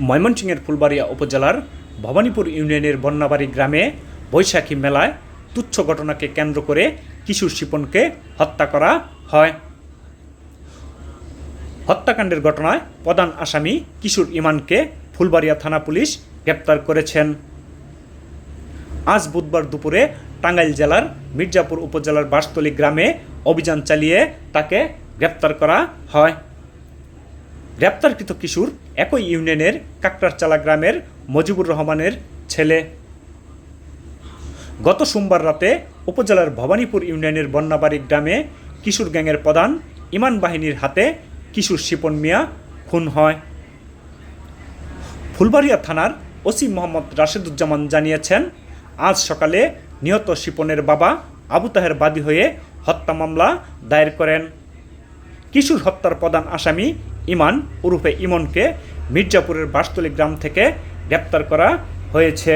ময়মনসিংহের ফুলবাড়িয়া উপজেলার ভবানীপুর ইউনিয়নের বন্যাবাড়ি গ্রামে বৈশাখী মেলায় তুচ্ছ ঘটনাকে কেন্দ্র করে কিশোর শিপনকে হত্যা করা হয়। হত্যাকাণ্ডের ঘটনায় প্রধান আসামি কিশোর ইমানকে ফুলবাড়িয়া থানা পুলিশ গ্রেপ্তার করেছেন। আজ বুধবার দুপুরে টাঙ্গাইল জেলার মির্জাপুর উপজেলার বাঁশতলী গ্রামে অভিযান চালিয়ে তাকে গ্রেপ্তার করা হয়। গ্রেপ্তারকৃত কিশোর একই ইউনিয়নের কাকরারচালা গ্রামের মজিবুর রহমানের ছেলে। গত সোমবার রাতে উপজেলার ভবানীপুর ইউনিয়নের বন্যাবাড়ি গ্রামে কিশোর গ্যাংয়ের প্রধান ইমান বাহিনীর হাতে কিশোর শিপন মিয়া খুন হয়। ফুলবাড়িয়া থানার ওসি মোহাম্মদ রাশেদুজ্জামান জানিয়েছেন, আজ সকালে নিহত শিপনের বাবা আবু তাহের বাদী হয়ে হত্যা মামলা দায়ের করেন। কিশোর হত্যার প্রধান আসামি ইমান উরুফে ইমনকে মির্জাপুরের বাস্তলি গ্রাম থেকে গ্রেপ্তার করা হয়েছে।